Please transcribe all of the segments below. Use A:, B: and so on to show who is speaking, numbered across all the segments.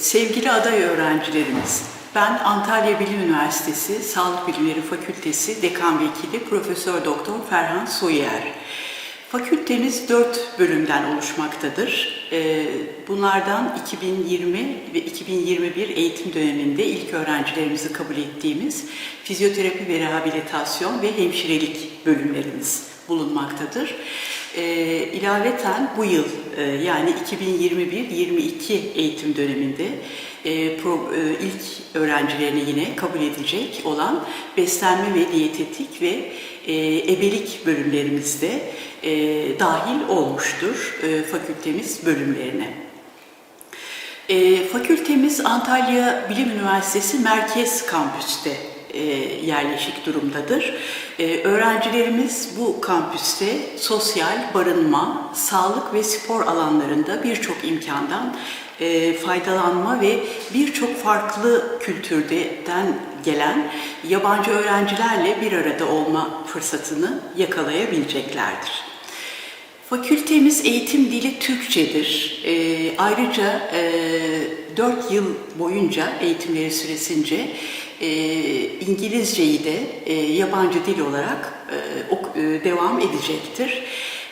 A: sevgili aday öğrencilerimiz, ben Antalya Bilim Üniversitesi Sağlık Bilimleri Fakültesi Dekan Vekili Profesör Doktor Ferhan Soyer. Fakültemiz dört bölümden oluşmaktadır. Ee, Bunlardan 2020 ve 2021 eğitim döneminde ilk öğrencilerimizi kabul ettiğimiz fizyoterapi ve rehabilitasyon ve hemşirelik bölümlerimiz bulunmaktadır. Ee, ilaveten bu yıl e, yani 2021-22 eğitim döneminde e, pro, e, ilk öğrencilerini yine kabul edecek olan beslenme ve diyetetik ve e, ebelik bölümlerimizde e, dahil olmuştur e, fakültemiz bölümlerine. E, fakültemiz Antalya Bilim Üniversitesi Merkez Kampüs'te e, yerleşik durumdadır. E, öğrencilerimiz bu kampüste sosyal, barınma, sağlık ve spor alanlarında birçok imkandan e, faydalanma ve birçok farklı kültürden gelen yabancı öğrencilerle bir arada olma fırsatını yakalayabileceklerdir. Fakültemiz eğitim dili Türkçedir. E, ayrıca e, 4 yıl boyunca eğitimleri süresince e, İngilizceyi de e, yabancı dil olarak e, ok, e, devam edecektir.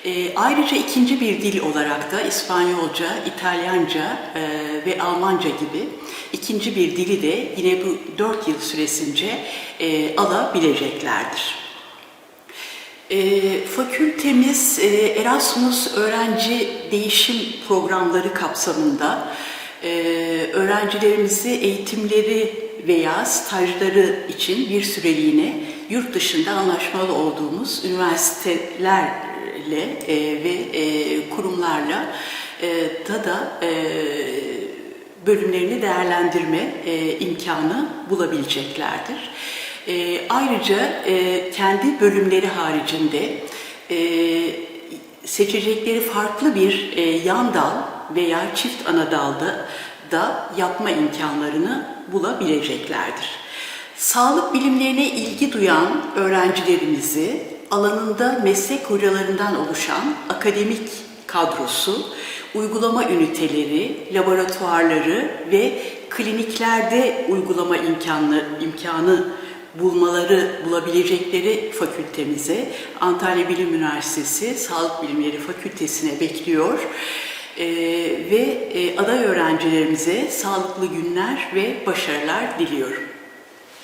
A: E, ayrıca ikinci bir dil olarak da İspanyolca, İtalyanca e, ve Almanca gibi ikinci bir dili de yine bu 4 yıl süresince e, alabileceklerdir. E, fakültemiz e, Erasmus öğrenci değişim programları kapsamında e, öğrencilerimizi eğitimleri veya stajları için bir süreliğine yurt dışında anlaşmalı olduğumuz üniversitelerle e, ve e, kurumlarla e, da da e, bölümlerini değerlendirme e, imkanı bulabileceklerdir. E, ayrıca e, kendi bölümleri haricinde e, seçecekleri farklı bir e, yan dal veya çift ana dalda da yapma imkanlarını bulabileceklerdir. Sağlık bilimlerine ilgi duyan öğrencilerimizi alanında meslek hocalarından oluşan akademik kadrosu, uygulama üniteleri, laboratuvarları ve kliniklerde uygulama imkanı, imkanı bulmaları, bulabilecekleri fakültemize Antalya Bilim Üniversitesi Sağlık Bilimleri Fakültesine bekliyor. Ee, ve e, aday öğrencilerimize sağlıklı günler ve başarılar diliyorum.